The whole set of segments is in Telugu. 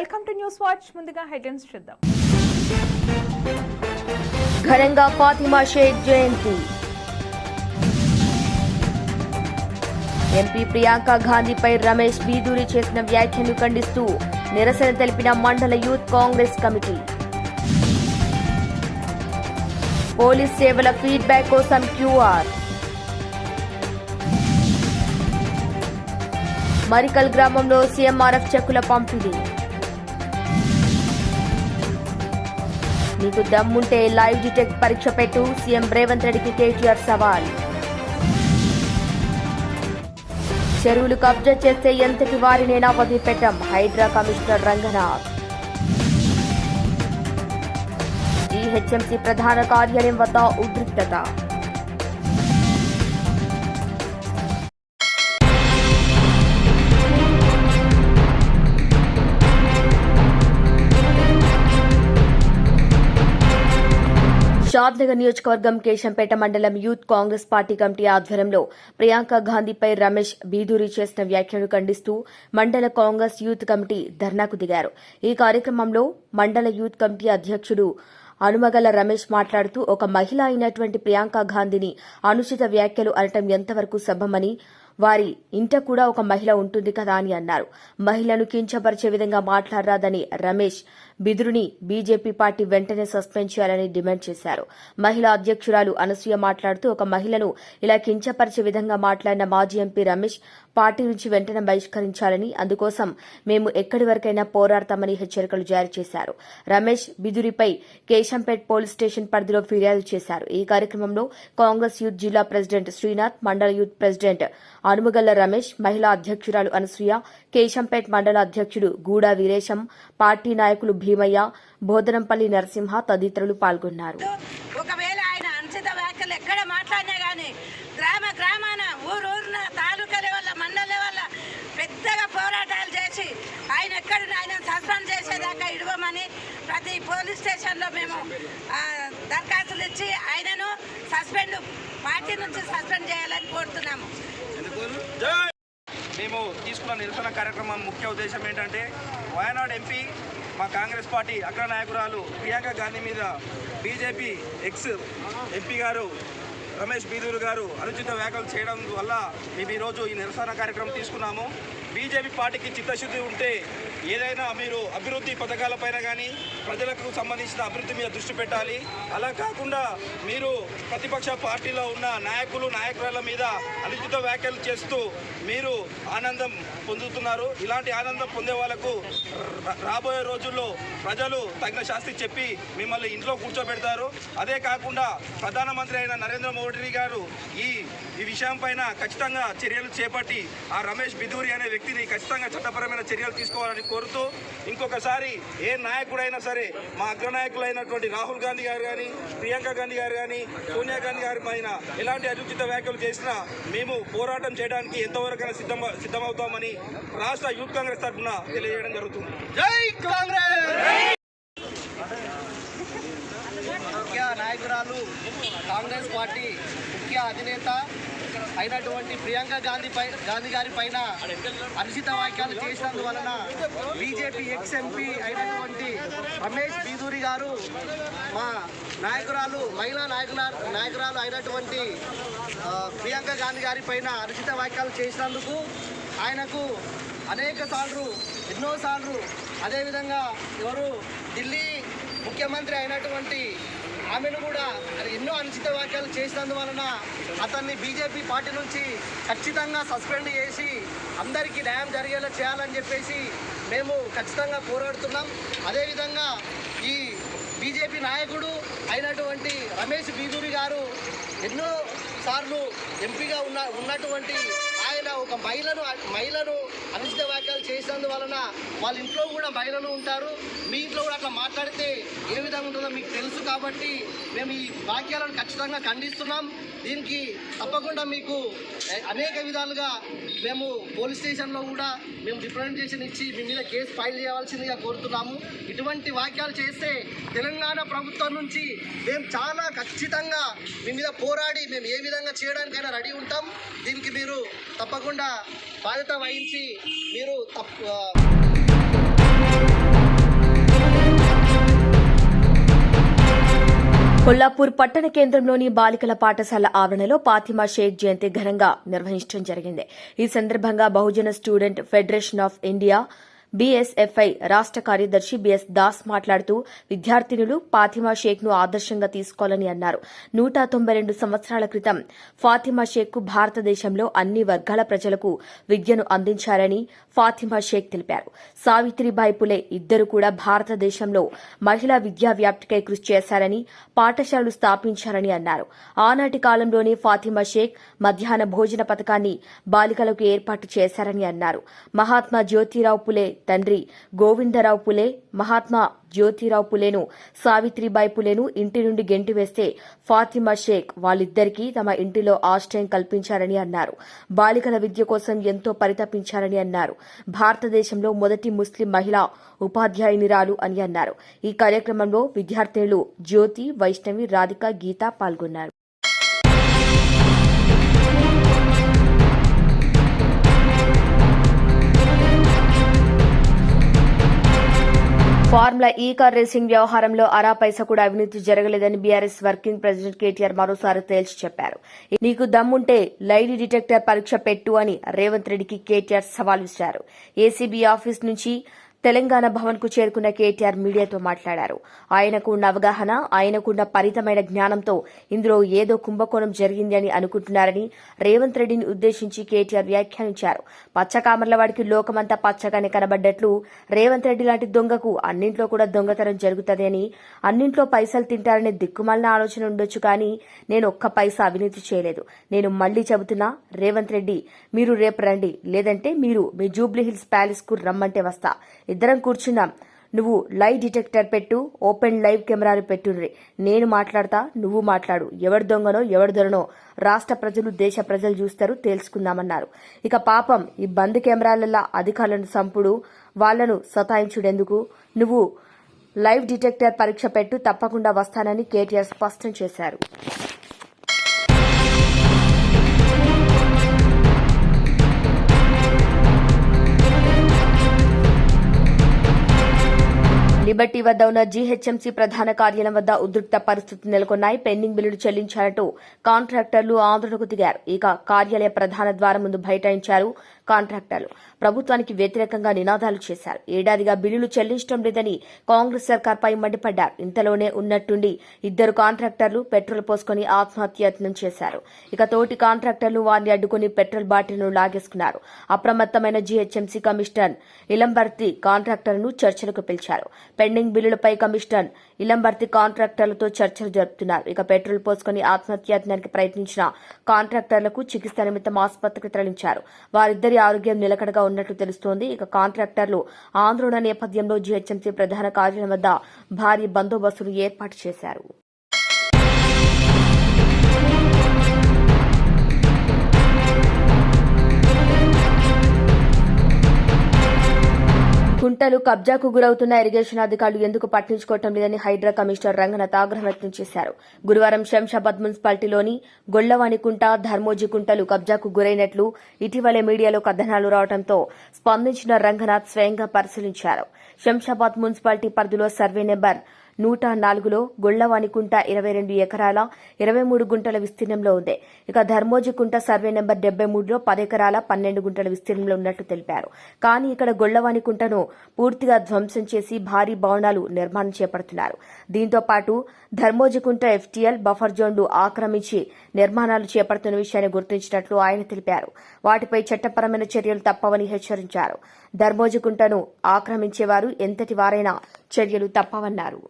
Welcome to News Watch. ముందుగా హెడ్లైన్స్ చూద్దాం. ఘనంగా ఫాతిమా షేక్ జయంతి. ఎంపీ ప్రియాంక గాంధీపై రమేష్ బీదూరి చేసిన వ్యాఖ్యను ఖండిస్తూ నిరసన తెలిపిన మండల యూత్ కాంగ్రెస్ కమిటీ. పోలీస్ సేవల ఫీడ్బ్యాక్ కోసం క్యూఆర్. మరికల్ గ్రామంలో సీఎంఆర్ఎఫ్ చెక్కుల పంపిణీ. నీకు దమ్ముంటే లైవ్ డిటెక్ట్ పరీక్ష పెట్టు. సీఎం రేవంత్ రెడ్డికి కేటీఆర్ సవాల్. చెరువులు కబ్జా చేస్తే ఎంతటి వారినైనా వదిలిపెట్టం హైడ్రా కమిషనర్ రంగనాథ్. జీహెచ్ఎంసీ ప్రధాన కార్యాలయం వద్ద ఉద్రిక్తత. షాద్నగర్ నియోజకవర్గం కేశంపేట మండలం యూత్ కాంగ్రెస్ పార్టీ కమిటీ ఆధ్వర్యంలో ప్రియాంక గాంధీపై రమేష్ బీదూరి చేసిన వ్యాఖ్యలు ఖండిస్తూ మండల కాంగ్రెస్ యూత్ కమిటీ ధర్నాకు దిగారు. ఈ కార్యక్రమంలో మండల యూత్ కమిటీ అధ్యక్షుడు అనుమగల రమేష్ మాట్లాడుతూ ఒక మహిళ అయినటువంటి ప్రియాంక గాంధీని అనుచిత వ్యాఖ్యలు అనటం ఎంతవరకు సభమని వారి ఇంట కూడా ఒక మహిళ ఉంటుంది కదా అని అన్నారు. మహిళను కించపరిచే విధంగా మాట్లాడరాదని రమేష్ బిదురుని బీజేపీ పార్టీ వెంటనే సస్పెండ్ చేయాలని డిమాండ్ చేశారు. మహిళా అధ్యక్షురాలు అనసూయ మాట్లాడుతూ ఒక మహిళను ఇలా కించపరిచే విధంగా మాట్లాడిన మాజీ ఎంపీ రమేష్ పార్టీ నుంచి వెంటనే బహిష్కరించాలని అందుకోసం మేము ఎక్కడి వరకైనా పోరాడతామని హెచ్చరికలు జారీ చేశారు. రమేష్ బిదురిపై కేశంపేట్ పోలీస్ స్టేషన్ పరిధిలో ఫిర్యాదు చేశారు. ఈ కార్యక్రమంలో కాంగ్రెస్ యూత్ జిల్లా ప్రెసిడెంట్ శ్రీనాథ్ మండల యూత్ ప్రెసిడెంట్ అనుమగల్ల రమేష్ మహిళా అధ్యక్షురాలు అనసూయ కేశంపేట్ మండల అధ్యక్షుడు గూడా వీరేశం పార్టీ నాయకులు భీమయ్య బోధనంపల్లి నరసింహ తదితరులు పాల్గొన్నారు. ఒకవేళ ఆయన అనుచిత వ్యాఖ్యలు ఎక్కడ మాట్లాడినా కానీ గ్రామ గ్రామాన ఊరున తాలూకా లెవెల్ల మండల లెవెల్ల పెద్దగా పోరాటాలు చేసి ఆయన ఎక్కడ ఆయన సస్పెండ్ చేసేదాకా ఇడవమని ప్రతి పోలీస్ స్టేషన్లో మేము దరఖాస్తులు ఇచ్చి ఆయనను సస్పెండ్ పార్టీ నుంచి సస్పెండ్ చేయాలని మేము తీసుకున్న నిరసన కార్యక్రమం ముఖ్య ఉద్దేశం ఏంటంటే వయనాడ్ ఎంపీ మా కాంగ్రెస్ పార్టీ అగ్ర నాయకురాలు ప్రియాంక గాంధీ మీద బీజేపీ ఎక్స్ ఎంపీ గారు రమేష్ బీదూరు గారు అనుచిత వ్యాఖ్యలు చేయడం వల్ల మేము ఈరోజు ఈ నిరసన కార్యక్రమం తీసుకున్నాము. బీజేపీ పార్టీకి చిత్తశుద్ధి ఉంటే ఏదైనా మీరు అభివృద్ధి పథకాలపైన కానీ ప్రజలకు సంబంధించిన అభివృద్ధి మీద దృష్టి పెట్టాలి. అలా కాకుండా మీరు ప్రతిపక్ష పార్టీలో ఉన్న నాయకులు నాయకురాల మీద అనుచిత వ్యాఖ్యలు చేస్తూ మీరు ఆనందం పొందుతున్నారు. ఇలాంటి ఆనందం పొందే వాళ్ళకు రాబోయే రోజుల్లో ప్రజలు తగిన శాస్తి చెప్పి మిమ్మల్ని ఇంట్లో కూర్చోబెడతారు. అదే కాకుండా ప్రధానమంత్రి అయిన నరేంద్ర మోడీ గారు ఈ ఈ విషయం పైన ఖచ్చితంగా చర్యలు చేపట్టి ఆ రమేష్ బిదూరి అనే వ్యక్తిని ఖచ్చితంగా చట్టపరమైన చర్యలు తీసుకోవాలని కోరుతూ ఇంకొకసారి ఏ నాయకుడైనా సరే మా అగ్రనాయకులైనటువంటి రాహుల్ గాంధీ గారు కానీ ప్రియాంక గాంధీ గారు కానీ సోనియా గాంధీ గారి పైన ఎలాంటి అనుచిత వ్యాఖ్యలు చేసినా మేము పోరాటం చేయడానికి ఎంతవరకైనా సిద్ధం సిద్ధమవుతామని రాష్ట్ర యూత్ కాంగ్రెస్ తరఫున తెలియజేయడం జరుగుతుంది. జై కాంగ్రెస్! ముఖ్య నాయకురాలు కాంగ్రెస్ పార్టీ ముఖ్య అధినేత అయినటువంటి ప్రియాంక గాంధీ పై గాంధీ గారి పైన అనుచిత వాక్యాలు చేసినందువలన బీజేపీ ఎక్స్ ఎంపీ అయినటువంటి రమేష్ బీదూరి గారు మా నాయకురాలు మహిళా నాయకుల నాయకురాలు అయినటువంటి ప్రియాంక గాంధీ గారి పైన అనుచిత వాక్యాలు చేసినందుకు ఆయనకు అనేక సార్లు ఎన్నోసార్లు అదేవిధంగా ఎవరు ఢిల్లీ ముఖ్యమంత్రి అయినటువంటి ఆమెను కూడా ఎన్నో అనుచిత వ్యాఖ్యలు చేసినందువలన అతన్ని బీజేపీ పార్టీ నుంచి ఖచ్చితంగా సస్పెండ్ చేసి అందరికీ న్యాయం జరిగేలా చేయాలని చెప్పేసి మేము ఖచ్చితంగా పోరాడుతున్నాం. అదేవిధంగా ఈ బీజేపీ నాయకుడు అయినటువంటి రమేష్ బీదూరి గారు ఎన్నో సార్లు ఎంపీగా ఉన్న ఉన్నటువంటి ఆయన ఒక మహిళను మహిళను అనుచిత వ్యాఖ్యలు చేసినందువలన వాళ్ళ ఇంట్లో కూడా మహిళలు ఉంటారు. మీ ఇంట్లో కూడా అట్లా మాట్లాడితే ఏ విధంగా ఉంటుందో మీకు తెలుసు కాబట్టి మేము ఈ వాక్యాలను ఖచ్చితంగా ఖండిస్తున్నాం. దీనికి తప్పకుండా మీకు అనేక విధాలుగా మేము పోలీస్ స్టేషన్లో కూడా మేము రిప్రజెంటేషన్ ఇచ్చి మీ మీద కేసు ఫైల్ చేయవలసిందిగా కోరుతున్నాము. ఇటువంటి వాక్యాలు చేస్తే తెలంగాణ ప్రభుత్వం నుంచి మేము చాలా ఖచ్చితంగా మీ మీద పోరాడి మేము ఏ విధంగా చేయడానికైనా రెడీ ఉంటాం. దీనికి మీరు తప్పకుండా బాధ్యత వహించి మీరు తప్పు కొల్లాపూర్ పట్టణ కేంద్రంలోని బాలికల పాఠశాల ఆవరణలో పాతిమా షేక్ జయంతి ఘనంగా నిర్వహించడం జరిగింది. ఈ సందర్భంగా Bahujan student federation of India BSFI రాష్ట కార్యదర్శి బిఎస్ దాస్ మాట్లాడుతూ విద్యార్థినులు ఫాతిమా షేక్ను ఆదర్శంగా తీసుకోవాలని అన్నారు. నూట తొంభై రెండు సంవత్సరాల క్రితం ఫాతిమా షేక్కు భారతదేశంలో అన్ని వర్గాల ప్రజలకు విద్యను అందించారని ఫాతిమా షేక్ తెలిపారు. సావిత్రిబాయి పులే ఇద్దరు కూడా భారతదేశంలో మహిళా విద్యా వ్యాప్తికై కృషి చేశారని పాఠశాలలు స్థాపించారని అన్నారు. ఆనాటి కాలంలోనే ఫాతిమా షేక్ మధ్యాహ్న భోజన పథకాన్ని బాలికలకు ఏర్పాటు చేశారని అన్నారు. మహాత్మా జ్యోతిరావు పులే తండ్రి గోవిందరావు పులే మహాత్మా జ్యోతిరావు పులేను సావిత్రిబాయి పులేను ఇంటి నుండి గెంటివేస్తే ఫాతిమా షేక్ వాళ్ళిద్దరికీ తమ ఇంటిలో ఆశ్రయం కల్పించారని అన్నారు. బాలికల విద్య కోసం ఎంతో పరితపించారని అన్నారు. భారతదేశంలో మొదటి ముస్లిం మహిళ ఉపాధ్యాయునిరాలు అని అన్నారు. ఈ కార్యక్రమంలో విద్యార్థినులు జ్యోతి వైష్ణవి రాధిక గీత పాల్గొన్నారు. ఫార్ములా ఈ కార్ రేసింగ్ వ్యవహారంలో అరా పైసా కూడా అవినీతి జరగలేదని బీఆర్ఎస్ వర్కింగ్ ప్రెసిడెంట్ కేటీఆర్ మరోసారి తేల్చి చెప్పారు. నీకు దమ్ముంటే లైడీ డిటెక్టర్ పరీక్ష పెట్టు అని రేవంత్ రెడ్డికి కేటీఆర్ సవాల్ విసిరారు. ఏసీబీ ఆఫీస్ నుంచి తెలంగాణ భవన్కు చేరుకున్న కేటీఆర్ మీడియాతో మాట్లాడారు. ఆయనకు ఉన్న అవగాహన ఆయనకున్న పరితమైన జ్ఞానంతో ఇందులో ఏదో కుంభకోణం జరిగింది అని అనుకుంటున్నారని రేవంత్ రెడ్డిని ఉద్దేశించి కేటీఆర్ వ్యాఖ్యానించారు. పచ్చకామర్ల వాడికి లోకమంతా పచ్చగానే కనబడ్డట్లు రేవంత్ రెడ్డి లాంటి దొంగకు అన్నింట్లో కూడా దొంగతనం జరుగుతుంది అని అన్నింట్లో పైసలు తింటారనే దిక్కుమాలిన ఆలోచన ఉండొచ్చు కానీ నేను ఒక్క పైసా అవినీతి చేయలేదు. నేను మళ్ళీ చెబుతున్నా రేవంత్ రెడ్డి మీరు రేపు రండి. లేదంటే మీరు మీ జూబ్లీహిల్స్ ప్యాలెస్కు ప్యాలెస్కు రమ్మంటే వస్తా. ఇద్దరం కూర్చున్నాం. నువ్వు లైవ్ డిటెక్టర్ పెట్టు ఓపెన్ లైవ్ కెమెరాలు పెట్టుండ్రి నేను మాట్లాడతా నువ్వు మాట్లాడు. ఎవరి దొంగనో ఎవరి దొరనో. రాష్ట్ర ప్రజలు దేశ ప్రజలు చూస్తారు తేల్చుకుందామన్నారు ఇక పాపం ఈ బంద్ కెమెరాలల్ల అధికారులను సంపుడు వాళ్ళను సతాయించుడెందుకు? నువ్వు లైవ్ డిటెక్టర్ పరీక్ష పెట్టు తప్పకుండా వస్తానని కేటీఆర్ స్పష్టం చేశారు. లిబర్టీ వద్ద ఉన్న జీహెచ్ఎంసీ ప్రధాన కార్యాలయం వద్ద ఉద్రిక్త పరిస్థితులు నెలకొన్నాయి. పెండింగ్ బిల్లులు చెల్లించాలంటూ కాంట్రాక్టర్లు ఆందోళనకు దిగారు. ఇక కార్యాలయ ప్రధాన ద్వారం ముందు బైఠాయించారు కాంట్రాక్టర్లు. ప్రభుత్వానికి వ్యతిరేకంగా నినాదాలు చేశారు. ఏడాదిగా బిల్లులు చెల్లించడం లేదని కాంగ్రెస్ సర్కార్పై మండిపడ్డారు. ఇంతలోనే ఉన్నట్టుండి ఇద్దరు కాంట్రాక్టర్లు పెట్రోల్ పోసుకుని ఆత్మహత్యత్నం చేశారు. ఇక తోటి కాంట్రాక్టర్లు వారిని అడ్డుకుని పెట్రోల్ బాటిల్ను లాగేసుకున్నారు. అప్రమత్తమైన జీహెచ్ఎంసీ కమిషనర్ ఇలంబర్తి కాంట్రాక్టర్ను చర్చలకు పిలిచారు. పెండింగ్ బిల్లులపై కమిషనర్ ఇలంబర్తి కాంట్రాక్టర్లతో చర్చలు జరుపుతున్నారు. ఇక పెట్రోల్ పోసుకుని ఆత్మహత్యాయత్నానికి ప్రయత్నించిన కాంట్రాక్టర్లకు చికిత్స నిమిత్తం ఆసుపత్రికి తరలించారు. వారిద్దరి ఆరోగ్యం నిలకడగా ఉన్నట్లు తెలుస్తోంది. ఇక కాంట్రాక్టర్లు ఆందోళన నేపథ్యంలో జీహెచ్ఎంసీ ప్రధాన కార్యాలయం వద్ద భారీ బందోబస్తును ఏర్పాటు చేశారు. కుంటలు కబ్జాకు గురవుతున్న ఇరిగేషన్ అధికారులు ఎందుకు పట్టించుకోవటం లేదని హైడ్రా కమిషనర్ రంగనాథ్ ఆగ్రహం వ్యక్తం చేశారు. గురువారం శంషాబాద్ మున్సిపాలిటీలోని గొళ్ళవాణికుంట ధర్మోజీ కుంటలు కబ్జాకు గురైనట్లు ఇటీవలే మీడియాలో కథనాలు రావడంతో స్పందించిన రంగనాథ్ స్వయంగా పరిశీలించారు. శంషాబాద్ మున్సిపాలిటీ పరిధిలో సర్వే నెంబర్ నూట నాలుగులో గొళ్ళవానికుంట ఇరవై రెండు ఎకరాల ఇరవై మూడు గుంటల విస్తీర్ణంలో ఉంది. ఇక ధర్మోజికుంట సర్వే నెంబర్ డెబ్బై మూడులో పది ఎకరాల పన్నెండు గుంటల విస్తీర్ణంలో ఉన్నట్లు తెలిపారు. కానీ ఇక్కడ గొళ్ళవానికుంటను పూర్తిగా ధ్వంసం చేసి భారీ భవనాలు నిర్మాణం చేపడుతున్నారు. దీంతో పాటు ధర్మోజికుంట ఎఫ్టీఎల్ బఫర్ జోన్లు ఆక్రమించి నిర్మాణాలు చేపడుతున్న విషయాన్ని గుర్తించినట్లు ఆయన తెలిపారు. వాటిపై చట్టపరమైన చర్యలు తప్పవని హెచ్చరించారు. ధర్మోజికుంటను ఆక్రమించేవారు ఎంతటి వారైనా చర్యలు తప్పవన్నారు.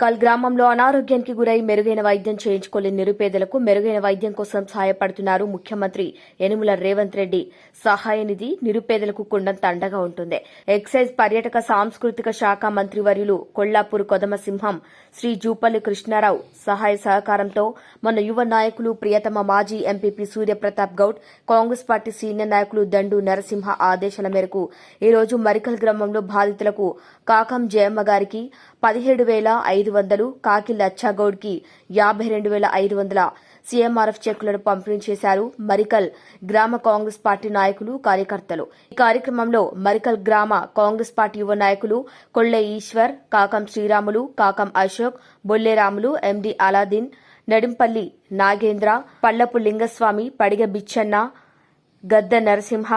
మేకాల్ గ్రామంలో అనారోగ్యానికి గురై మెరుగైన వైద్యం చేయించుకోలేని నిరుపేదలకు మెరుగైన వైద్యం కోసం సహాయపడుతున్నారు ముఖ్యమంత్రి యనుమల రేవంత్ రెడ్డి. సహాయ నిధి నిరుపేదలకు కొండంత అండగా ఉంటుంది. ఎక్సైజ్ పర్యాటక సాంస్కృతిక శాఖ మంత్రివర్యులు కొల్లాపూర్ కొదమసింహం శ్రీ జూపల్లి కృష్ణారావు సహాయ సహకారంతో మన యువ నాయకులు ప్రియతమ మాజీ MPP Suryapratap Goud Congress party senior నాయకులు దండు నరసింహ ఆదేశాల మేరకు ఈ రోజు మరికల్ గ్రామంలో బాధితులకు కాకం జయమ్మ గారికి పదిహేడు వేల ఐదు వందలు కాకి లచ్చాగౌడ్కి యాభై రెండు వేల ఐదు వందల సీఎంఆర్ఎఫ్ చెక్కులను పంపిణీ చేశారు మరికల్ గ్రామ కాంగ్రెస్ పార్టీ నాయకులు కార్యకర్తలు. ఈ కార్యక్రమంలో మరికల్ గ్రామ కాంగ్రెస్ పార్టీ యువ నాయకులు కొల్లె ఈశ్వర్ కాకం శ్రీరాములు కాకం అశోక్ బొల్లెరాములు ఎండి అలాదీన్ నడింపల్లి నాగేంద్ర పల్లపు లింగస్వామి పడిగ బిచ్చన్న గద్ద నరసింహ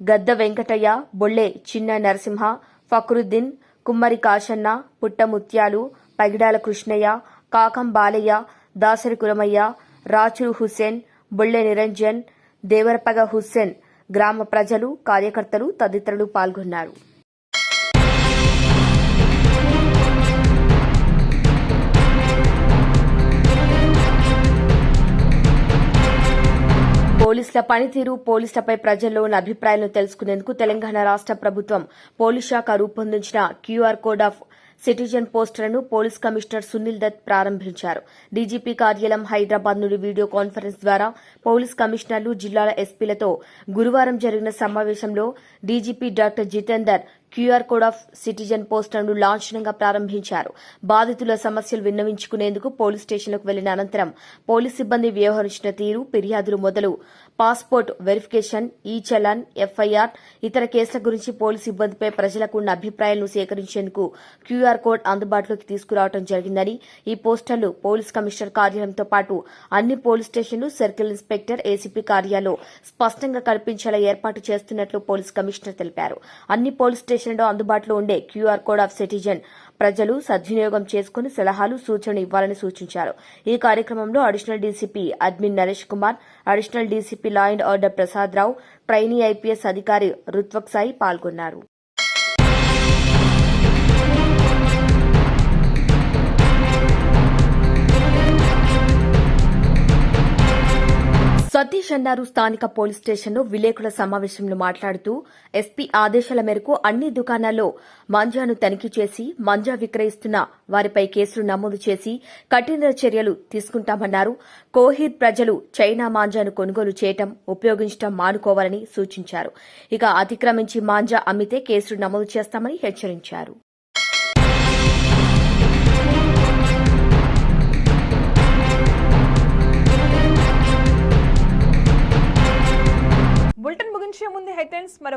గద్ద వెంకటయ్య బొల్లె చిన్న నరసింహ ఫక్రుద్దీన్ కుమ్మరి కాశన్న పుట్టముత్యాలు పగిడాల కృష్ణయ్య కాకం బాలయ్య దాసరి కురమయ్య రాచురు హుస్సేన్ బొల్లె నిరంజన్ దేవరపగ హుస్సేన్ గ్రామ ప్రజలు కార్యకర్తలు తదితరులు పాల్గొన్నారు. పోలీసుల పనితీరు పోలీసులపై ప్రజల్లో ఉన్న అభిప్రాయాలను తెలుసుకునేందుకు తెలంగాణ రాష్ట ప్రభుత్వం పోలీస్ శాఖ రూపొందించిన క్యూఆర్ కోడ్ ఆఫ్ సిటిజన్ పోస్టర్ను పోలీస్ కమిషనర్ సునీల్ దత్ ప్రారంభించారు. డీజీపీ కార్యాలయం హైదరాబాద్ నుండి వీడియో కాన్ఫరెన్స్ ద్వారా పోలీస్ కమిషనర్లు జిల్లాల ఎస్పీలతో గురువారం జరిగిన సమావేశంలో DGP doctor Jitender QR code of citizen పోస్టర్ను లాంఛనంగా ప్రారంభించారు. బాధితుల సమస్యలు విన్నవించుకునేందుకు పోలీస్ స్టేషన్లకు వెళ్ళిన అనంతరం పోలీస్ సిబ్బంది వ్యవహరించిన తీరు ఫిర్యాదులు మొదలు పాస్పోర్ట్ వెరిఫికేషన్ ఈ చలాన్ ఎఫ్ఐఆర్ ఇతర కేసుల గురించి పోలీస్ సిబ్బందిపై ప్రజలకు ఉన్న అభిప్రాయాలను సేకరించేందుకు క్యూఆర్ కోడ్ అందుబాటులోకి తీసుకురావడం జరిగిందని ఈ పోస్టర్లు పోలీస్ కమిషనర్ కార్యాలయంతో పాటు అన్ని పోలీస్ స్టేషన్లు సర్కిల్ ఇన్స్పెక్టర్ ఏసీపీ కార్యాలయంలో స్పష్టంగా కనిపించేలా ఏర్పాటు చేస్తున్నట్లు పోలీస్ కమిషనర్ తెలిపారు. అన్ని పోలీస్ స్టేషన్లలో అందుబాటులో ఉండే క్యూఆర్ కోడ్ ఆఫ్ సిటిజన్ ప్రజలు సద్వినియోగం చేసుకుని సలహాలు సూచనలు ఇవ్వాలని సూచించారు. ఈ కార్యక్రమంలో additional DCP admin Naresh Kumar additional DCP law and order Prasad Rao trainee IPS అధికారి రుత్వక్ సాయి పాల్గొన్నారు. సతీష్ అన్నారు స్థానిక పోలీస్ స్టేషన్లో విలేకరుల సమావేశంలో మాట్లాడుతూ ఎస్పీ ఆదేశాల మేరకు అన్ని దుకాణాల్లో మంజాను తనిఖీ చేసి మంజా విక్రయిస్తున్న వారిపై కేసులు నమోదు చేసి కఠిన చర్యలు తీసుకుంటామన్నారు. కోహిర్ ప్రజలు చైనా మాంజాను కొనుగోలు చేయటం ఉపయోగించడం మానుకోవాలని సూచించారు. ఇక అతిక్రమించి మాంజా అమ్మితే కేసులు నమోదు చేస్తామని హెచ్చరించారు.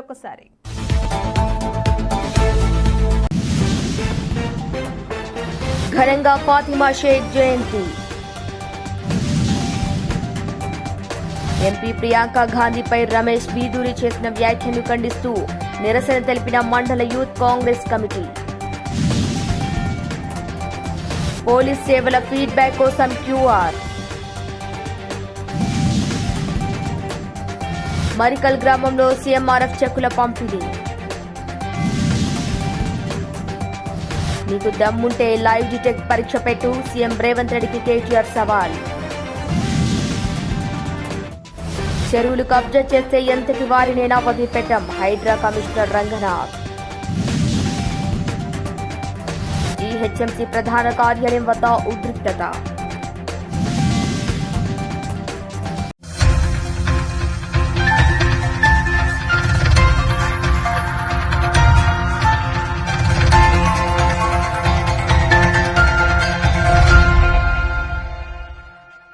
మరొకసారి. ఘనంగా ఫాతిమా షేక్ జయంతి. ఎంపీ ప్రియాంక గాంధీపై రమేష్ బీదూరి చేసిన వ్యాఖ్యను ఖండిస్తూ నిరసన తెలిపిన మండల యూత్ కాంగ్రెస్ కమిటీ. పోలీస్ సేవల ఫీడ్బ్యాక్ కోసం క్యూఆర్. మరికల్ గ్రామంలో సీఎంఆర్ఎఫ్ చెక్కుల పంపిణీ. నీకు దమ్ముంటే లైవ్ డిటెక్ట్ పరీక్ష పెట్టు సీఎం రేవంత్ రెడ్డికి కేటీఆర్ సవాల్. చెరువులు కబ్జా చేస్తే ఎంతటి వారినైనా వదిలిపెట్టం హైడ్రా కమిషనర్ రంగనాథ్. జీహెచ్ఎంసీ ప్రధాన కార్యాలయం వద్ద ఉద్రిక్తత.